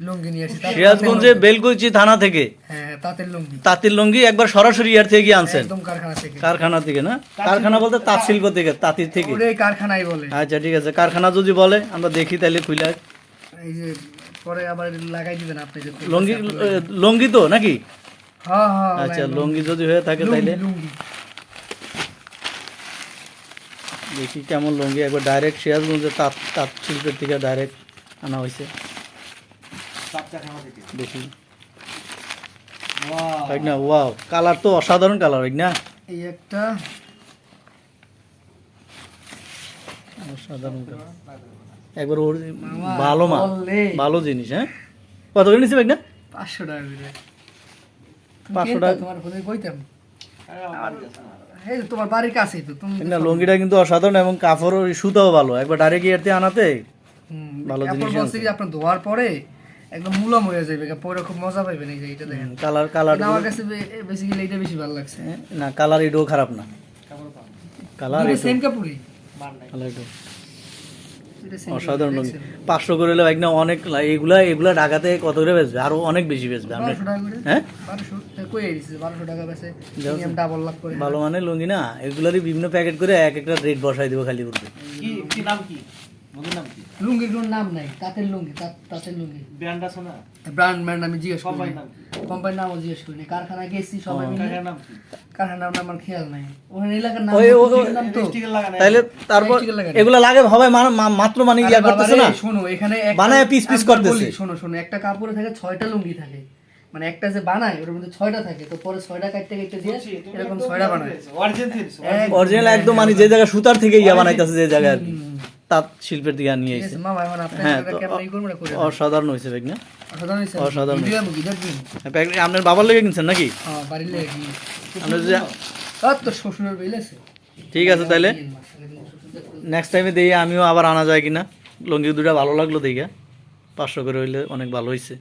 লুঙ্গি নিয়ে সিরাজগঞ্জে বেলকুচি থানা থেকে। হ্যাঁ তাঁতের লুঙ্গি। তাঁতির লুঙ্গি একবার সরাসরি ইয়ার থেকে গিয়ে আনছেন। একদম কারখানা থেকে। কারখানা থেকে না? কারখানা বলতে তাঁত শিল্প থেকে তাঁতির থেকে। কারখানাই বলে। আচ্ছা ঠিক আছে। কারখানা যদি বলে আমরা দেখি তাহলে খুলে এই যে পরে আবার লাগাই দিবেন আপনি যে লুঙ্গি লুঙ্গি তো নাকি? হ্যাঁ হ্যাঁ আচ্ছা লুঙ্গি যদি হয়ে থাকে তাইলে? দেখি কেমন লুঙ্গি। একবার ডাইরেক্ট সিরাজগঞ্জে তাঁত তাঁত শিল্পের থেকে ডাইরেক্ট আনা হয়েছে দেখি। না ওয়াও কালার তো অসাধারণ কালার না। এই একটা। অসাধারণ কালার একবার ওর ভালো মা ভালো জিনিস হ্যাঁ? কত করে নিচ্ছে না? পাঁচশো টাকা করে। পাঁচশো টাকা। তোমার ফোনে কইতাম? তোমার বাড়ির কাছেই তো তুমি না লুঙ্গিটা কিন্তু অসাধারণ এবং কাপড় সুতাও ভালো। একবার ডাইরেক্ট ইয়ারতে আনাতে ভালো জিনিস আপনার ধোয়ার পরে একদম মুলাম হয়ে যাবে পরে খুব মজা পাইবেন এই যে এটা দেখেন। কালার কালার আমার কাছে বেসিক্যালি এটা বেশি ভালো লাগছে। না কালার এটাও খারাপ না। কালার সেম কাপড়ই। কালার এটাও অসাধারণ? পাঁচশো করে হলে এক না অনেক এগুলা এগুলা ঢাকাতে কত করে বেচবে? আরও অনেক বেশি বেচবে আমরা হ্যাঁ? করে ভালো মানের লুঙ্গি না এগুলারই বিভিন্ন প্যাকেট করে এক একটা রেট বসাই দিব খালি করবে কি নাম কি? লুঙ্গির কোনো নাম নাই। তাঁতের লুঙ্গি তাঁতের লুঙ্গি। ব্র্যান্ড আছে না? ব্র্যান্ড ব্র্যান্ড আমি জিজ্ঞেস করি কোম্পানির নামও জিজ্ঞেস করিনি। কারখানায় গেছি সবাই মিলে কাকার নাম কি? কারখানার নাম আমার খেয়াল নাই। ওখানে এলাকার নাম ওই- ওই- নাম তো স্টিকার তারপর এগুলা লাগে মাত্র মানে ইয়া করতেছে না? শোনো এখানে বানায় piece আমি করতেছে। শোনো শোনো একটা কাপড়ে থাকে ছয়টা লুঙ্গি থাকে। মানে একটা যে বানায় ওর মধ্যে ছয়টা থাকে। তো পরে ছয়টা কাটতে কাটতে দিয়ে এরকম ছয়টা বানায়। অরিজিনাল অরিজিনাল একদম মানে যে জায়গায় সুতার থেকে ইয়া বানাইতেছে যে জায়গায় আর কি। তাঁত শিল্পের দিকে নিয়ে ঠিক এসে আছে, মামা এখন আপনি হ্যাঁ তো। অসাধারণ হয়েছে না অসাধারণ। প্যাকেট আপনার বাবার লেগে কিনছেন নাকি? হ্যাঁ? ঠিক আছে তাহলে নেক্সট টাইমে দেখি আমিও আবার আনা যায় কিনা। লঙ্গি দুটা ভালো লাগল দেখে পাঁচশো করে হইলে অনেক ভালো হয়েছে